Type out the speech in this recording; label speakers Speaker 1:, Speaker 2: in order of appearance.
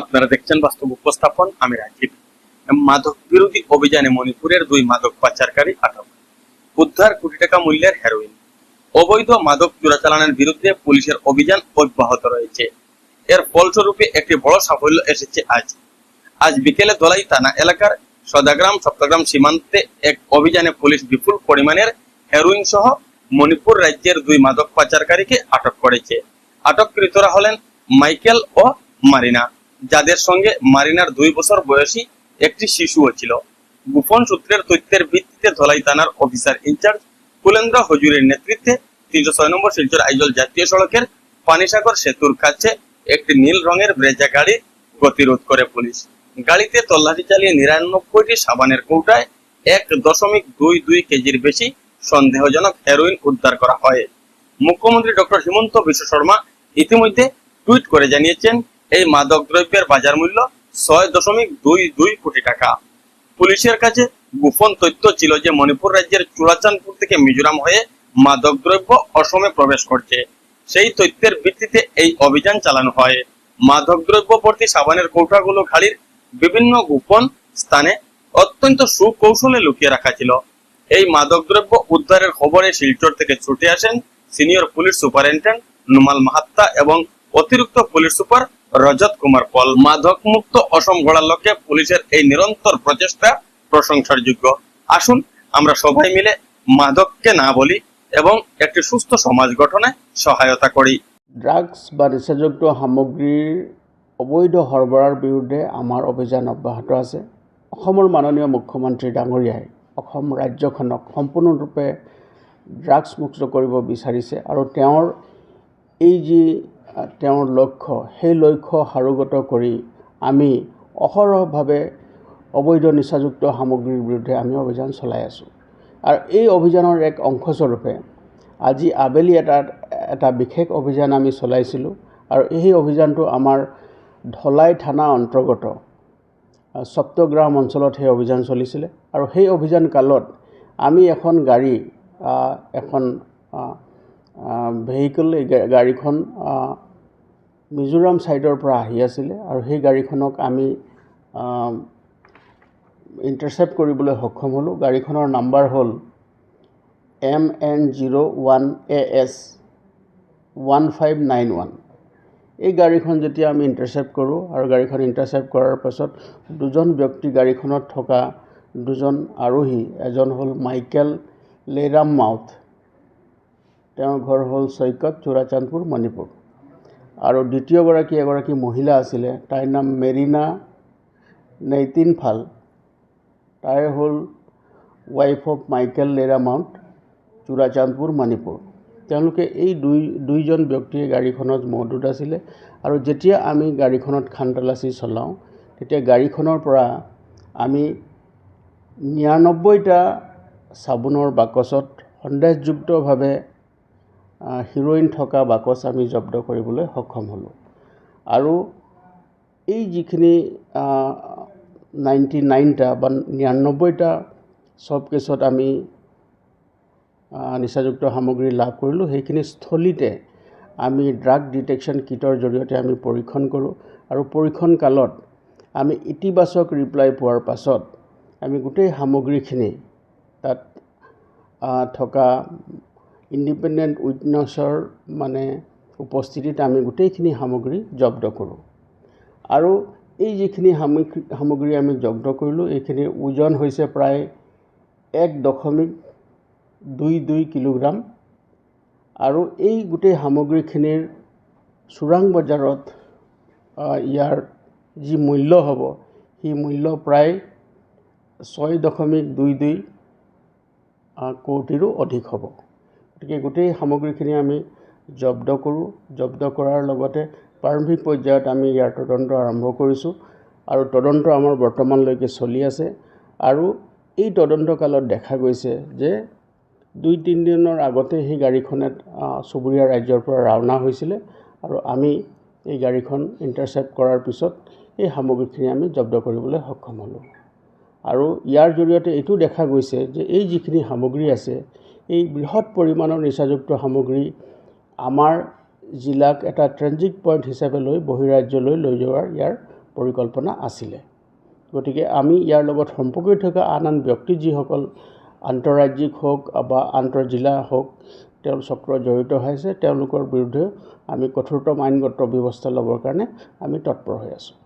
Speaker 1: আপনারা দেখছেন বাস্তব উপস্থাপন, আমি রাজীব। মাদক বিরোধী অভিযানে মণিপুরের দুই মাদক পাচারকারী আটক। উদ্ধার কোটি টাকা মূল্যের হেরোইন অবৈধ মাদক চোরাচালানের বিরুদ্ধে পুলিশের অভিযান অব্যাহত রয়েছে। এর ফলস্বরূপে একটি বড় সাফল্য এসেছে আজ। আজ বিকেলে দলাই থানা এলাকার সদাগ্রাম সপ্তগ্রাম সীমান্তে এক অভিযানে পুলিশ বিপুল পরিমাণের হেরোইন সহ মণিপুর রাজ্যের দুই মাদক পাচারকারীকে আটক করেছে। আটককৃতরা হলেন মাইকেল ও মারিনা। যাদের সঙ্গে মারিনার দুই বছর বয়সী একটি শিশুও ছিল গোপন সূত্রের তথ্যের ভিত্তিতে ধলাই থানার অফিসার ইনচার্জ কুলেন্দ্র হজুরের নেতৃত্বে তিনশো ছয় নম্বর শিলচর আইজল জাতীয় সড়কের পানিসাগর সেতুর কাছে একটি নীল রঙের ব্রেজা গাড়ি গতিরোধ করে পুলিশ। গাড়িতে তল্লাশি চালিয়ে নিরানব্বইটি সাবানের কৌটায় এক দশমিক দুই দুই কেজির বেশি সন্দেহজনক হেরোইন উদ্ধার করা হয়। মুখ্যমন্ত্রী ডক্টর হিমন্ত বিশ্ব শর্মা ইতিমধ্যে টুইট করে জানিয়েছেন এই মাদক দ্রব্যের বাজার মূল্য ছয় দশমিক দুই দুই কোটি টাকা। পুলিশের কাছে গোপন তথ্য ছিল যে মণিপুর রাজ্যের চুরাচানপুর থেকে মিজোরাম হয়ে মাদক দ্রব্য অসমে প্রবেশ করছে। সেই তথ্যের ভিত্তিতে এই অভিযান চালানো হয়। মাদক দ্রব্য ভর্তি সাবানের কৌটাগুলো খালির বিভিন্ন গোপন স্থানে অত্যন্ত সুকৌশলে লুকিয়ে রাখা ছিল। এই মাদক দ্রব্য উদ্ধারের খবরে শিলচর থেকে ছুটে আসেন senior police superintendent Numal Mahatta এবং অতিরিক্ত পুলিশ সুপার রজত কুমার পল মাদক মুক্ত অসম গড়ার লক্ষ্যে পুলিশের এই নিরন্তর প্রচেষ্টা প্রশংসার যোগ্য। আসুন আমরা সবাই মিলে মাদককে না বলি এবং একটি সুস্থ সমাজ গঠনে সহায়তা করি।
Speaker 2: ড্ৰাগছ বা নিচাযুক্ত সামগ্ৰীৰ অবৈধ সৰবৰাহৰ বিৰুদ্ধে আমাৰ অভিযান অব্যাহত আছে। অসমৰ মাননীয় মুখ্যমন্ত্ৰী ডাঙৰীয়াই অসম ৰাজ্যখনক সম্পূৰ্ণৰূপে ড্ৰাগছ মুক্ত কৰিব বিচাৰিছে আৰু তেওঁৰ এই যি তেওঁৰ লক্ষ্য সেই লক্ষ্য সাৰোগত কৰি আমি অহৰহভাৱে অবৈধ নিচাযুক্ত সামগ্ৰীৰ বিৰুদ্ধে আমি অভিযান চলাই আছোঁ। আৰু এই অভিযানৰ এক অংশস্বৰূপে আজি আবেলি এটা এটা বিশেষ অভিযান আমি চলাইছিলোঁ আৰু এই অভিযানটো আমাৰ ধলাই থানা অন্তৰ্গত সপ্তগ্ৰাম অঞ্চলত সেই অভিযান চলিছিলে। আৰু সেই অভিযান কালত আমি এখন গাড়ী এখন ভেহিকল এই গাড়ীখন মিজোৰাম ছাইডৰ পৰা আহি আছিলে আৰু সেই গাড়ীখনক আমি ইণ্টাৰচেপ্ট কৰিবলৈ সক্ষম হ'লোঁ। গাড়ীখনৰ নাম্বাৰ হ'ল M N zero' one A S one five nine one এই গাড়ীখন যেতিয়া আমি ইণ্টাৰচেপ্ট কৰোঁ আৰু গাড়ীখন ইণ্টাৰচেপ্ট কৰাৰ পাছত দুজন ব্যক্তি গাড়ীখনত থকা দুজন আৰোহী এজন হ'ল মাইকেল লেৰাম মাউথ তেওঁৰ ঘৰ হ'ল চৈকত চোৰাচান্দপুৰ মণিপুৰ। আৰু দ্বিতীয়গৰাকী এগৰাকী মহিলা আছিলে তাইৰ নাম মেৰিনা নেইতিনফাল। তাই হ'ল wife of Michael Lera Mount Churachandpur Manipur. তেওঁলোকে এই দুই দুইজন ব্যক্তিয়ে গাড়ীখনত মজুত আছিলে আৰু যেতিয়া আমি গাড়ীখনত খান তালাচী চলাওঁ তেতিয়া গাড়ীখনৰ পৰা আমি নিৰান্নব্বৈটা চাবোনৰ বাকচত সন্দেহযুক্তভাৱে হিৰ'ইন থকা বাকচ আমি জব্দ কৰিবলৈ সক্ষম হ'লোঁ। আৰু এই যিখিনি নাইণ্টি নাইনটা বা নিৰান্নব্বৈটা চব কেছত আমি নিচাযুক্ত সামগ্ৰী লাভ কৰিলোঁ সেইখিনি স্থলীতে আমি ড্ৰাগ ডিটেকশ্যন কিটৰ জৰিয়তে আমি পৰীক্ষণ কৰোঁ আৰু পৰীক্ষণ কালত আমি ইতিবাচক ৰিপ্লাই পোৱাৰ পাছত আমি গোটেই সামগ্ৰীখিনি তাত থকা ইণ্ডিপেণ্ডেণ্ট উইটনেছৰ মানে উপস্থিতিত আমি গোটেইখিনি সামগ্ৰী জব্দ কৰোঁ। আৰু এই যিখিনি সামগ্ৰী সামগ্ৰী আমি জব্দ কৰিলোঁ এইখিনিৰ ওজন হৈছে প্ৰায় এক দশমিক দুই দুই কিলোগ্ৰাম। আৰু এই গোটেই সামগ্ৰীখিনিৰ চোৰাং বজাৰত ইয়াৰ যি মূল্য হ'ব সেই মূল্য প্ৰায় ছয় দশমিক দুই দুই কোটিৰো অধিক হ'ব। গতিকে গোটেই সামগ্ৰীখিনি আমি জব্দ কৰোঁ। জব্দ কৰাৰ লগতে প্ৰাৰম্ভিক পৰ্যায়ত আমি ইয়াৰ তদন্ত আৰম্ভ কৰিছোঁ আৰু তদন্ত আমাৰ বৰ্তমানলৈকে চলি আছে আৰু এই তদন্ত কালত দেখা গৈছে যে দুই তিনিদিনৰ আগতে সেই গাড়ীখনে চুবুৰীয়া ৰাজ্যৰ পৰা ৰাওনা হৈছিলে আৰু আমি এই গাড়ীখন ইণ্টাৰচেপ্ট কৰাৰ পিছত এই সামগ্ৰীখিনি আমি জব্দ কৰিবলৈ সক্ষম হ'লোঁ। আৰু ইয়াৰ জৰিয়তে এইটো দেখা গৈছে যে এই যিখিনি সামগ্ৰী আছে এই বৃহৎ পৰিমাণৰ নিচাযুক্ত সামগ্ৰী আমাৰ জিলাক এটা ট্ৰেনজিট পইণ্ট হিচাপে লৈ বহিৰাজ্যলৈ লৈ যোৱাৰ ইয়াৰ পৰিকল্পনা আছিলে। গতিকে আমি ইয়াৰ লগত সম্পৰ্কিত থকা আন আন ব্যক্তি যিসকল আন্তঃৰাজ্যিক হওক বা আন্তঃজিলা হওক তেওঁ চক্ৰ জড়িত হৈ আছে তেওঁলোকৰ বিৰুদ্ধে আমি কঠোৰতম আইনগত ব্যৱস্থা ল'বৰ কাৰণে আমি তৎপৰ হৈ আছোঁ।